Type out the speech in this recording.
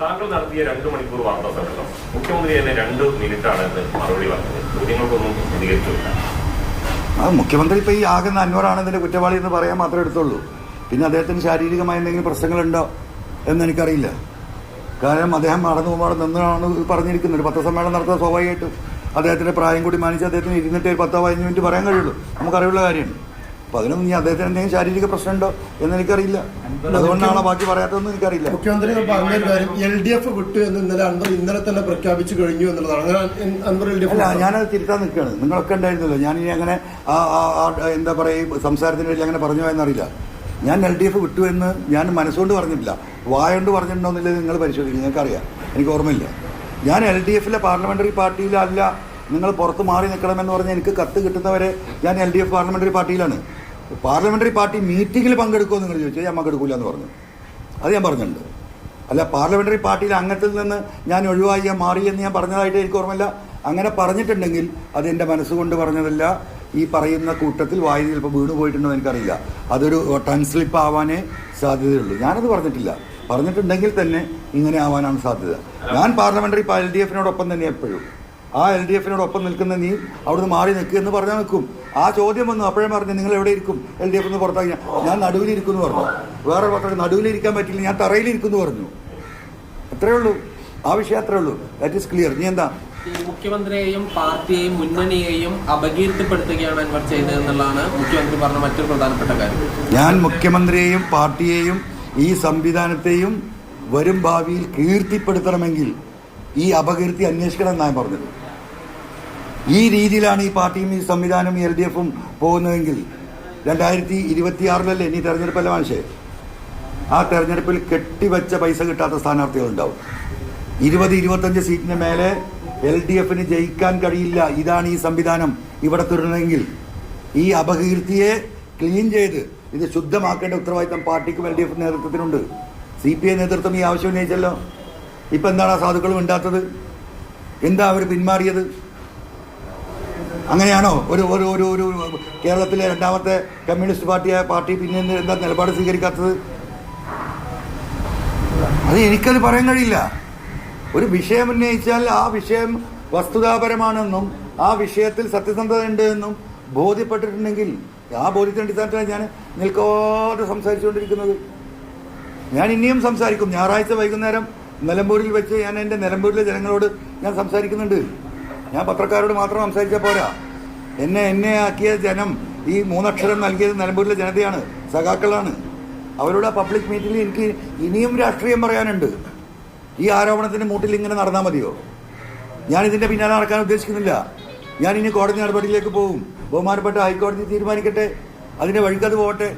താങ്കൾ നടത്തിയ രണ്ട് മണിക്കൂർ വാർത്താ സമ്മേളനം. മുഖ്യമന്ത്രി തന്നെ രണ്ട് മിനിറ്റാണ് എന്ന് മറുപടി പറഞ്ഞത്. ചോദ്യങ്ങൾക്കൊന്നും പ്രതികരിച്ചില്ല ആ മുഖ്യമന്ത്രി ഇപ്പോൾ ഈ ആകുന്ന അന്വറാണ് ഇതിന്റെ കുറ്റവാളി എന്ന് പറയാൻ മാത്രമേ എടുത്തുള്ളൂ. പിന്നെ അദ്ദേഹത്തിന് ശാരീരികമായ എന്തെങ്കിലും പ്രശ്നങ്ങളുണ്ടോ എന്ന് എനിക്കറിയില്ല. കാരണം അദ്ദേഹം നടന്നു പോകുമ്പോൾ നിന്നാണ് പറഞ്ഞിരിക്കുന്നത് ഒരു പത്രസമ്മേളനം നടത്താൻ സ്വാഭാവികമായിട്ടും അദ്ദേഹത്തിന്റെ പ്രായം കൂടി മാനിച്ച് അദ്ദേഹത്തിന് ഇരുന്നിട്ട് ഒരു പത്തോ പതിനഞ്ച് മിനിറ്റ് പറയാൻ കഴിയുള്ളൂ. നമുക്കറിയുള്ള കാര്യമാണ്. അപ്പൊ അതിനൊന്നും ഇനി അദ്ദേഹത്തിന് എന്തെങ്കിലും ശാരീരിക പ്രശ്നമുണ്ടോ എന്ന് എനിക്കറിയില്ല. അതുകൊണ്ടാണോ ബാക്കി പറയാത്തതെന്ന് എനിക്കറിയില്ല. മുഖ്യമന്ത്രി പറഞ്ഞൊരു കാര്യം എൽ ഡി എഫ് വിട്ടു എന്ന് ഇന്നലെ അൻവർ ഇന്നലെ തന്നെ പ്രഖ്യാപിച്ചു കഴിഞ്ഞു എന്നുള്ളതാണ്. അങ്ങനെ അൻ- അൻവർ എൽ ഡി അല്ല ഞാനത് തിരുത്താൻ നിൽക്കുകയാണ്. നിങ്ങളൊക്കെ ഉണ്ടായിരുന്നല്ലോ. ഞാൻ ഇനി അങ്ങനെ എന്താ പറയുക സംസാരത്തിന് വേണ്ടി അങ്ങനെ പറഞ്ഞു എന്നറിയില്ല. ഞാൻ എൽ ഡി എഫ് വിട്ടു എന്ന് ഞാൻ മനസ്സുകൊണ്ട് പറഞ്ഞിട്ടില്ല. വായോണ്ട് പറഞ്ഞിട്ടുണ്ടോ എന്നുള്ളത് നിങ്ങൾ പരിശോധിക്കും നിങ്ങൾക്കറിയാം. എനിക്ക് ഓർമ്മയില്ല. ഞാൻ എൽ ഡി എഫിലെ പാർലമെന്ററി പാർട്ടിയിലല്ല. നിങ്ങൾ പുറത്ത് മാറി നിൽക്കണമെന്ന് പറഞ്ഞാൽ എനിക്ക് കത്ത് കിട്ടുന്നവരെ ഞാൻ എൽ ഡി എഫ് പാർലമെന്ററി പാർട്ടിയിലാണ്. പാർലമെന്ററി പാർട്ടി മീറ്റിങ്ങിൽ പങ്കെടുക്കുമോ നിങ്ങൾ ചോദിച്ചാൽ ഞാൻ പങ്കെടുക്കില്ല എന്ന് പറഞ്ഞു. അത് ഞാൻ പറഞ്ഞിട്ടുണ്ട്. അല്ല പാർലമെന്ററി പാർട്ടിയിൽ അംഗത്തിൽ നിന്ന് ഞാൻ ഒഴിവായി ഞാൻ മാറി എന്ന് ഞാൻ പറഞ്ഞതായിട്ട് എനിക്ക് ഓർമ്മയില്ല. അങ്ങനെ പറഞ്ഞിട്ടുണ്ടെങ്കിൽ അത് എന്റെ മനസ്സുകൊണ്ട് പറഞ്ഞതല്ല. ഈ പറയുന്ന കൂട്ടത്തിൽ വായു ചിലപ്പോൾ വീണു പോയിട്ടുണ്ടോ എനിക്കറിയില്ല. അതൊരു ടൺ സ്ലിപ്പ് ആവാനേ സാധ്യതയുള്ളൂ. ഞാനത് പറഞ്ഞിട്ടില്ല. പറഞ്ഞിട്ടുണ്ടെങ്കിൽ തന്നെ ഇങ്ങനെ ആവാനാണ് സാധ്യത. ഞാൻ പാർലമെന്ററി എൽ ഡി എഫിനോടൊപ്പം തന്നെ എപ്പോഴും. ആ എൽ ഡി എഫിനോടൊപ്പം നിൽക്കുന്ന നീ അവിടുന്ന് മാറി നിൽക്കുക എന്ന് പറഞ്ഞാൽ നിൽക്കും. ആ ചോദ്യം വന്നു. അപ്പോഴേ പറഞ്ഞു നിങ്ങൾ എവിടെ ഇരിക്കും? എൽ ഡി എഫ് എന്ന് പുറത്താക്കി. ഞാൻ- നടുവിലിരിക്കും എന്ന് പറഞ്ഞു. വേറെ പത്രം നടുവിലിരിക്കാൻ പറ്റില്ല. ഞാൻ തറയിലിരിക്കും എന്ന് പറഞ്ഞു. അത്രേ ഉള്ളൂ. ആ വിഷയം അത്രേ ഉള്ളൂ. ദാറ്റ് ഈസ് ക്ലിയർ നീ എന്താ? മുഖ്യമന്ത്രിയെയും പാർട്ടിയെയും മുന്നണിയെയും അപകീർത്തിപ്പെടുത്തുകയാണ് അൻവർ ചെയ്തതെന്നുള്ളതാണ് മുഖ്യമന്ത്രി പറഞ്ഞ മറ്റൊരു പ്രധാനപ്പെട്ട കാര്യം. ഞാൻ മുഖ്യമന്ത്രിയെയും പാർട്ടിയെയും ഈ സംവിധാനത്തെയും വരും ഭാവിയിൽ കീർത്തിപ്പെടുത്തണമെങ്കിൽ ഈ അപകീർത്തി അന്വേഷിക്കണം എന്നാണ് പറഞ്ഞത്. ഈ രീതിയിലാണ് ഈ പാർട്ടിയും ഈ സംവിധാനം എൽ ഡി എഫും പോകുന്നതെങ്കിൽ രണ്ടായിരത്തി ഇരുപത്തിയാറിലല്ലേ ഇനി തെരഞ്ഞെടുപ്പല്ല മനുഷ്യ ആ തെരഞ്ഞെടുപ്പിൽ കെട്ടിവെച്ച പൈസ കിട്ടാത്ത സ്ഥാനാർത്ഥികളുണ്ടാവും. ഇരുപത് ഇരുപത്തഞ്ച് സീറ്റിന് മേലെ എൽ ഡി എഫിന് ജയിക്കാൻ കഴിയില്ല. ഇതാണ് ഈ സംവിധാനം ഇവിടെ തുടരണമെങ്കിൽ ഈ അപകീർത്തിയെ ക്ലീൻ ചെയ്ത് ഇത് ശുദ്ധമാക്കേണ്ട ഉത്തരവാദിത്തം പാർട്ടിക്കും എൽ ഡി എഫ് നേതൃത്വത്തിനുണ്ട്. സി പി ഐ നേതൃത്വം ഈ ആവശ്യം ഉന്നയിച്ചല്ലോ. ഇപ്പം എന്താണ് ആ സാധുക്കളും ഉണ്ടാത്തത് എന്താ അവർ പിന്മാറിയത്? അങ്ങനെയാണോ? ഒരു ഒരു ഒരു ഒരു കേരളത്തിലെ രണ്ടാമത്തെ കമ്മ്യൂണിസ്റ്റ് പാർട്ടിയായ പാർട്ടി പിന്നെ എന്ത് നിലപാട് സ്വീകരിക്കാത്തത്? അത് എനിക്കത് പറയാൻ കഴിയില്ല. ഒരു വിഷയം ഉന്നയിച്ചാൽ ആ വിഷയം വസ്തുതാപരമാണെന്നും ആ വിഷയത്തിൽ സത്യസന്ധത ഉണ്ട് എന്നും ബോധ്യപ്പെട്ടിട്ടുണ്ടെങ്കിൽ ആ ബോധ്യത്തിന്റെ അടിസ്ഥാനത്തിലാണ് ഞാൻ നിൽക്കാതെ സംസാരിച്ചുകൊണ്ടിരിക്കുന്നത്. ഞാൻ ഇനിയും സംസാരിക്കും. ഞായറാഴ്ച വൈകുന്നേരം നിലമ്പൂരിൽ വെച്ച് ഞാൻ എന്റെ നിലമ്പൂരിലെ ജനങ്ങളോട് ഞാൻ സംസാരിക്കുന്നുണ്ട്. ഞാൻ പത്രക്കാരോട് മാത്രം സംസാരിച്ചാൽ പോരാ. എന്നെ എന്നെ ആക്കിയ ജനം ഈ മൂന്നക്ഷരം നൽകിയത് നിലമ്പൂരിലെ ജനതയാണ് സഖാക്കളാണ്. അവരോട് ആ പബ്ലിക് മീറ്റിൽ എനിക്ക് ഇനിയും രാഷ്ട്രീയം പറയാനുണ്ട്. ഈ ആരോപണത്തിന് മൂട്ടിൽ ഇങ്ങനെ നടന്നാൽ മതിയോ? ഞാൻ ഇതിന്റെ പിന്നാലെ നടക്കാൻ ഉദ്ദേശിക്കുന്നില്ല. ഞാൻ ഇനി കോടതി നടപടിയിലേക്ക് പോകും ബഹുമാനപ്പെട്ട ഹൈക്കോടതി തീരുമാനിക്കട്ടെ. അതിന്റെ വഴിക്കത് പോകട്ടെ